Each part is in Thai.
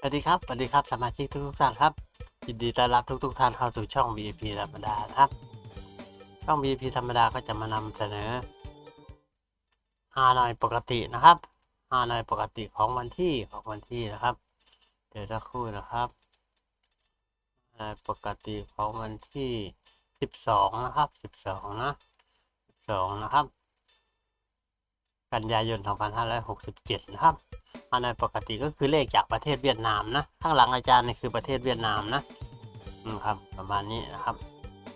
สวัสดีครับสวัสดีครับสมาชิกทุกๆท่านครับยินดีต้อนรับทุกๆท่านเข้าสู่ช่อง VIP ธรรมดานะครับ ช่อง VIP ธรรมดาก็จะมานำเสนอฮานอยปกตินะครับฮานอยปกติของวันที่ของวันที่นะครับ เดี๋ยวสักครู่นะครับฮานอยปกติของวันที่12นะครับ12นะ12นะครับ กันยายน2567นะครับ อันในปกติก็คือเลขจากประเทศเวียดนามนะ ข้างหลังอาจารย์นี่คือประเทศเวียดนามนะอืมครับ ประมาณนี้นะครับ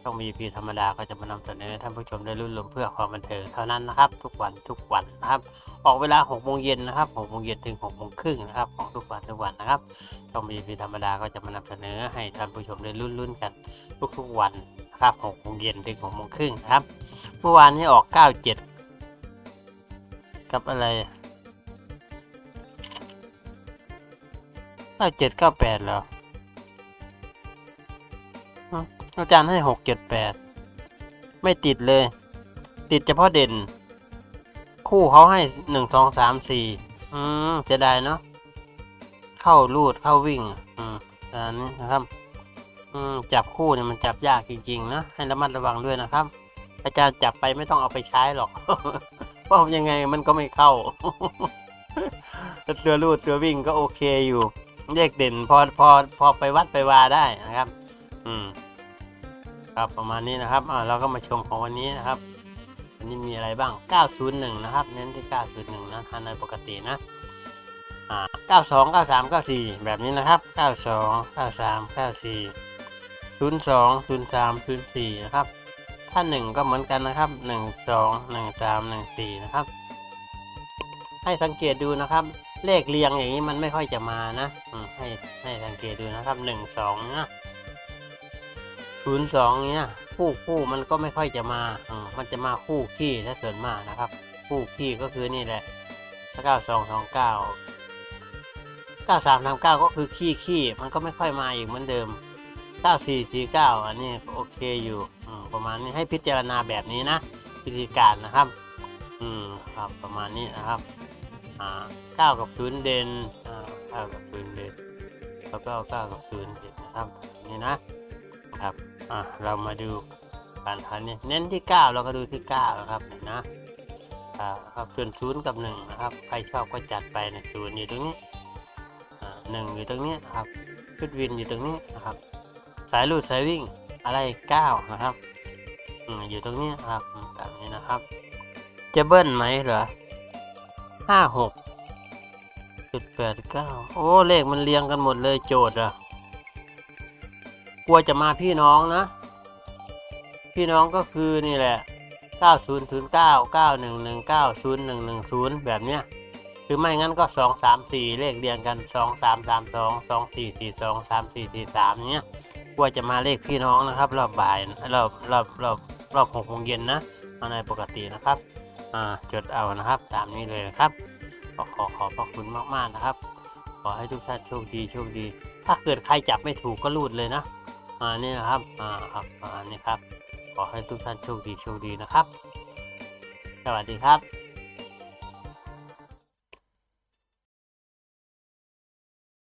ช่อง VP ธรรมดาก็จะมานำเสนอให้ท่านผู้ชมได้รุ่นรวมเพื่อความบันเทิงเท่านั้นนะครับ ทุกวันทุกวันนะครับ ออกเวลา6โมงเย็นนะครับ6โมงเย็นถึง6โมงครึ่งนะครับของทุกวันทุกวันนะครับ ช่อง VP ธรรมดาก็จะมานำเสนอให้ท่านผู้ชมได้รุ่นรุ่นๆกัน ทุกๆวันนะครับ6โมงเย็นถึง6โมงครึ่งนะครับ เมื่อวานนี้ออก 97 กับอะไร เก้าเจ็ดเก้าแปดเหรออาจารย์ให้หกเจ็ดแปดไม่ติดเลย ติดเฉพาะเด่น คู่เขาให้หนึ่งสองสามสี่อืมจะได้เนาะเข้ารูดเข้าวิ่ง อืมอันนี้นะครับ อืมจับคู่เนี่ยมันจับยากจริงๆนะให้ระมัดระวังด้วยนะครับ อาจารย์จับไปไม่ต้องเอาไปใช้หรอกเพราะยังไงมันก็ไม่เข้าตัวรูดตัววิ่งก็โอเคอยู่ เลขเด่นพอพอพอไปวัดไปวาได้นะครับ อืม ครับประมาณนี้นะครับอ่าเราก็มาชมของวันนี้นะครับวันนี้มีอะไรบ้าง 901 นะครับ เน้นที่ 901 นะฮานอยปกตินะอ่า92 93 94 แบบนี้นะครับ 92 93 94 02 03 04 นะครับ ถ้า 1 ก็เหมือนกันนะครับ 12 13 14 นะครับ ให้สังเกตดูนะครับ เลขเรียงอย่างนี้มันไม่ค่อยจะมานะให้ให้สังเกตดูนะครับหนึ่งสองนะศูนย์สองเนี้ยคู่คู่มันก็ไม่ค่อยจะมาอืมันจะมาคู่ขี้ถ้าส่วนมากนะครับ คู่ขี้ก็คือนี่แหละเก้าสองสองเก้าเก้าสามสามเก้าก็คือขี้ขี้มันก็ไม่ค่อยมาอีกเหมือนเดิมเก้าสี่สี่เก้าอันนี้โอเคอยู่อืประมาณนี้ให้พิจารณาแบบนี้นะวิธีการนะครับ อืมครับประมาณนี้นะครับ อ่าเก้ากับศูนย์เด่นอ่าเก้ากับศูนย์เด่นแล้วก็เก้ากับศูนย์เด่นนะครับนี่นะครับอ่าเรามาดูการทันนี่เน้นที่เก้าเราก็ดูที่เก้านะครับเห็นนะอ่าครับส่วนศูนย์กับหนึ่งนะครับใครชอบก็จัดไปนะศูนย์อยู่ตรงนี้อ่าหนึ่งอยู่ตรงนี้นะครับชุดวินอยู่ตรงนี้นะครับ สายลูดสายวิ่งอะไรเก้านะครับอืมอยู่ตรงนี้นะครับอืมแบบนี้นะครับ จะเบิ้ลไหมเหรอ ห้าหกเจุดแปดเก้าโอ้เลขมันเรียงกันหมดเลยโจทย์อะกลัวจะมาพี่น้องนะ พี่น้องก็คือนี่แหละเก้าศูนย์ศูนย์เก้าเก้าหนึ่งหนึ่งเก้าศูนย์หนึ่งหนึ่งศูนย์แบบเนี้ยหรือไม่งั้นก็สองสามสี่เลขเรียงกันสองสามสามสองสองสี่สี่สองสามสี่สี่สามเนี้ยกลัวจะมาเลขพี่น้องนะครับ รอบบ่ายนะรอบรอบรอบรอบหกโมงเย็นนะมาในปกตินะครับ จดเอานะครับ ตามนี้เลยนะครับ ขอขอขอบพระคุณมากๆนะครับ ขอให้ทุกท่านโชคดีโชคดี ถ้าเกิดใครจับไม่ถูกก็รูดเลยนะอ่านี่นะครับอ่าครับอ่านี่ครับ ขอให้ทุกท่านโชคดีโชคดีนะครับ สวัสดีครับ